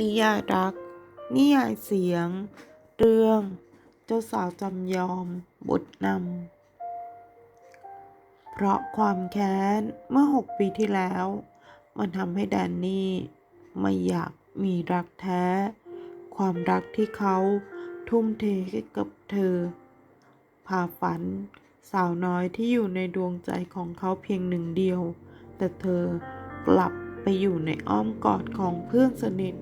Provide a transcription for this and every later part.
นิยายรัก นิยายเสียง เรื่อง เจ้าสาวจำยอม บทนำ เพราะความแค้นเมื่อหกปีที่แล้ว มันทำให้แดนนี่ไม่อยากมีรักแท้ ความรักที่เขาทุ่มเทให้กับเธอ พาฝันสาวน้อยที่อยู่ในดวงใจของเขาเพียงหนึ่งเดียว แต่เธอกลับไปอยู่ในอ้อมกอดของเพื่อนสนิท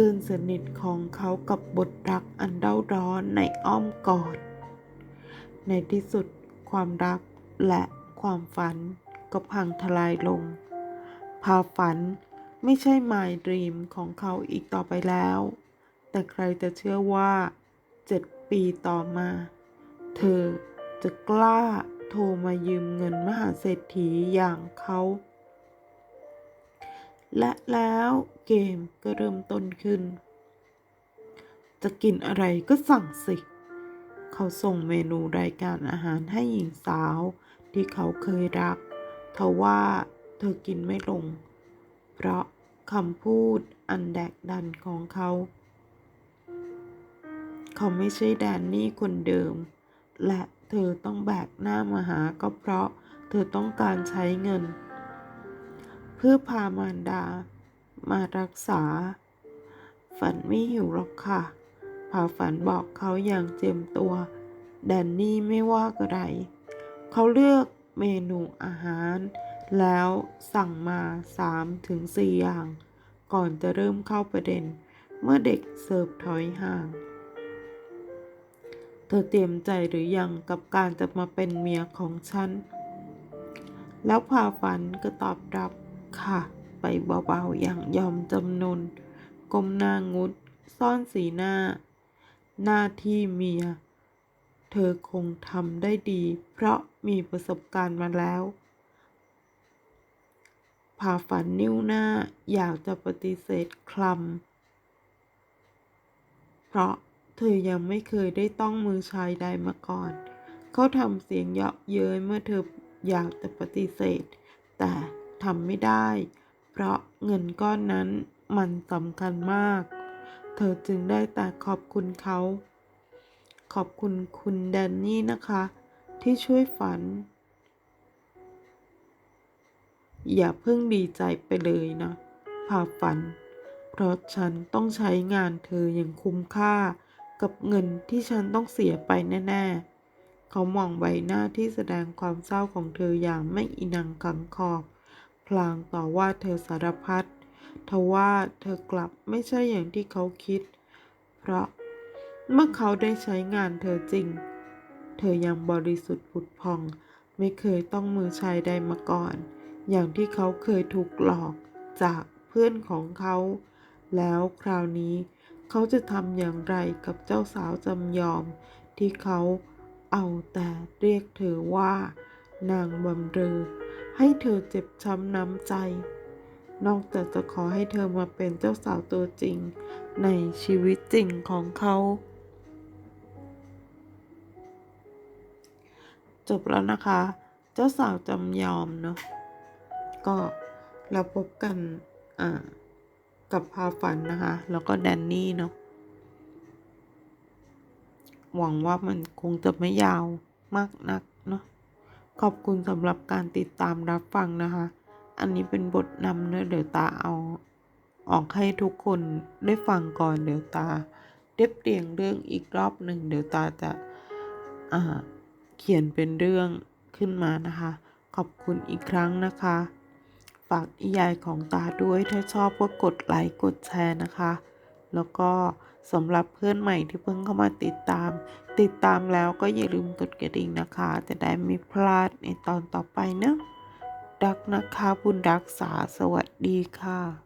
พื่อนสนิทของเขากับบทรักอันเด้าร้อนในอ้อมกอด ในที่สุดความรักและความฝันก็พังทลายลงพาฝันไม่ใช่ My Dream ของเขาอีกต่อไปแล้ว แต่ใครจะเชื่อว่าเจ็ดปีต่อมา เธอจะกล้าโทรมายืมเงินมหาเศรษฐีอย่างเขา และแล้วเกมก็เริ่มต้นขึ้น จะกินอะไรก็สั่งสิ เขาส่งเมนูรายการอาหารให้หญิงสาวที่เขาเคยรักทว่าเธอกินไม่ลง เพราะคำพูดอันแดกดันของเขา เขาไม่ใช่แดนนี่คนเดิม และเธอต้องแบกหน้ามาหาก็เพราะเธอต้องการใช้เงิน พื่อพามารดา มารักษา ฝันไม่หิวหรอกค่ะพาฝันบอกเขาอย่างเจียมตัว แดนนี่ไม่ว่าอะไร เขาเลือกเมนูอาหาร แล้วสั่งมา3ถึงอย่าง ก่อนจะเริ่มเข้าประเด็น เมื่อเด็กเสิร์ฟถอยห่าง เธอเตรียมใจหรือยังกับการจะมาเป็นเมียของฉัน แล้วพาฝันก็ตอบรับ ค่ะ ไปเบาๆอย่างยอมจำนนก้มหน้างุด ซ่อนสีหน้า หน้าที่เมีย เธอคงทำได้ดี เพราะมีประสบการณ์มาแล้วพาฝันนิ้วหน้าอยากจะปฏิเสธคลำเพราะเธอยังไม่เคยได้ต้องมือชายใดมาก่อน เขาทำเสียงเยาะเย้ยเมื่อเธออยากจะปฏิเสธ แต่ ทำไม่ได้ เพราะเงินก้อนนั้นมันสำคัญมาก เธอจึงได้แต่ขอบคุณเขา ขอบคุณคุณแดนนี่นะคะ ที่ช่วยฝัน อย่าเพิ่งดีใจไปเลยนะพาฝัน เพราะฉันต้องใช้งานเธออย่างคุ้มค่ากับเงินที่ฉันต้องเสียไปแน่ ๆ เขามองใบหน้าที่แสดงความเศร้าของเธออย่างไม่อินังขังคอบ พลางต่อว่าเธอสารพัดทว่าเธอกลับไม่ใช่อย่างที่เขาคิด เพราะเมื่อเขาได้ใช้งานเธอจริง เธอยังบริสุทธิ์ผุดพอง ไม่เคยต้องมือชายใดมาก่อน อย่างที่เขาเคยถูกหลอกจากเพื่อนของเขา แล้วคราวนี้เขาจะทำอย่างไรกับเจ้าสาวจำยอม ที่เขาเอาแต่เรียกเธอว่า นางบำเรอ ให้เธอเจ็บช้ำน้ำใจ นอกจากจะขอให้เธอมาเป็นเจ้าสาวตัวจริง ในชีวิตจริงของเขา จบแล้วนะคะ เจ้าสาวจำยอมเนาะก็เราพบกันอ่ากับพาฝันนะคะ แล้วก็แดนนี่เนาะหวังว่ามันคงจะไม่ยาวมากนักเนาะ ขอบคุณสำหรับการติดตามรับฟังนะคะ อันนี้เป็นบทนำเนอะเดี๋ยวตาเอา ออกให้ทุกคนได้ฟังก่อนเดี๋ยวตาเรียบเรียงเรื่องอีกรอบหนึ่งเดี๋ยวตาจะอ่าเขียนเป็นเรื่องขึ้นมานะคะ ขอบคุณอีกครั้งนะคะ ฝากนิยายของตาด้วยถ้าชอบก็กดไลค์กดแชร์นะคะ แล้วก็สำหรับเพื่อนใหม่ที่เพิ่งเข้ามาติดตาม ติดตามแล้วก็อย่าลืมกดกระดิ่งนะคะ จะได้ไม่พลาดในตอนต่อไปนะ ดักนะคะบุญรักษาสวัสดีค่ะ